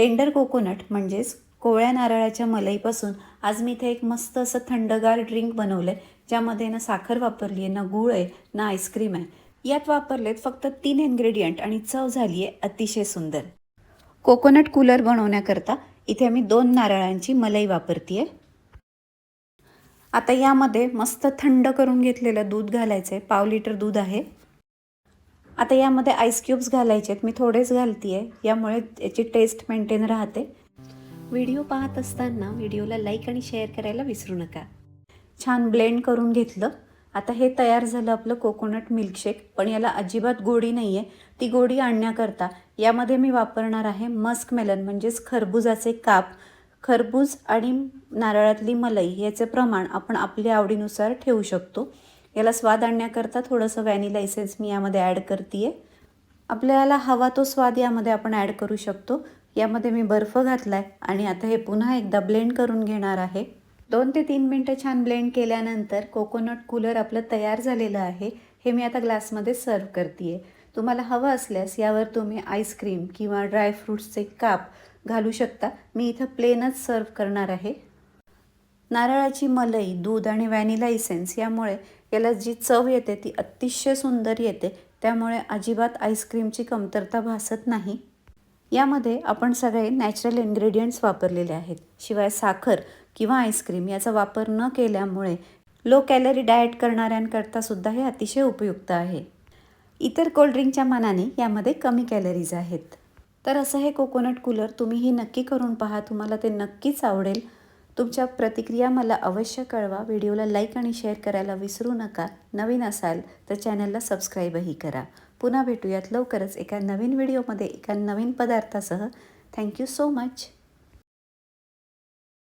Tender coconut म्हणजेच कोवळ्या नारळाच्या मलईपासून आज मी इथे एक मस्त असं थंडगार ड्रिंक बनवलं आहे ज्यामध्ये ना साखर वापरली आहे ना गूळ आहे ना आईस्क्रीम आहे. यात वापरलेत फक्त तीन इन्ग्रेडियंट आणि चव झाली आहे अतिशय सुंदर. कोकोनट कूलर बनवण्याकरता इथे आम्ही दोन नारळांची मलई वापरते आहे आता यामध्ये मस्त थंड करून घेतलेलं दूध घालायचं आहे पाव लिटर दूध आहे. आता यामध्ये आईस क्यूब्स घालायचे आहेत. मी थोडेच घालते आहे यामुळे याची टेस्ट मेंटेन राहते. व्हिडिओ पाहत असताना व्हिडिओला लाईक आणि शेअर करायला विसरू नका. छान ब्लेंड करून घेतलं. आता हे तयार झालं आपलं कोकोनट मिल्कशेक पण याला अजिबात गोडी नाही आहे ती गोडी आणण्याकरता यामध्ये मी वापरणार आहे मस्क मेलन म्हणजेच खरबुजाचे काप. खरबूज आणि नारळातली मलई याचे प्रमाण आपण आपल्या आवडीनुसार ठेवू शकतो. याला स्वाद आणण्याकरता थोडंसं व्हॅनिला एसेन्स मी यामध्ये ॲड करते आहे आपल्याला हवा तो स्वाद यामध्ये आपण ॲड करू शकतो. यामध्ये मी बर्फ घातला आहे आणि आता हे पुन्हा एकदा ब्लेंड करून घेणार आहे. दोन ते तीन मिनटं छान ब्लेंड केल्यानंतर कोकोनट कूलर आपलं तयार झालेलं आहे. हे मी आता ग्लासमध्ये सर्व करते आहे तुम्हाला हवं असल्यास यावर तुम्ही आईस्क्रीम किंवा ड्रायफ्रूट्सचे काप घालू शकता. मी इथं प्लेनच सर्व करणार आहे. नारळाची मलई दूध आणि व्हॅनिला इसेन्स यामुळे याला जी चव येते ती अतिशय सुंदर येते त्यामुळे अजिबात आईस्क्रीमची कमतरता भासत नाही. यामध्ये आपण सगळे नॅचरल इन्ग्रेडियंट्स वापरलेले आहेत शिवाय साखर किंवा आईस्क्रीम याचा वापर न केल्यामुळे लो कॅलरी डाएट करणाऱ्यांकरता सुद्धा हे अतिशय उपयुक्त आहे. इतर कोल्ड्रिंकच्या मानाने यामध्ये कमी कॅलरीज आहेत. तर असं हे कोकोनट कूलर तुम्हीही नक्की करून पहा तुम्हाला ते नक्कीच आवडेल. तुमच्या प्रतिक्रिया मला अवश्य कळवा. व्हिडिओला लाईक आणि शेअर करायला विसरू नका. नवीन असाल तर चॅनलला सबस्क्राईबही करा. पुन्हा भेटूयात लवकरच एका नवीन व्हिडिओमध्ये एका नवीन पदार्थासह. Thank you so much.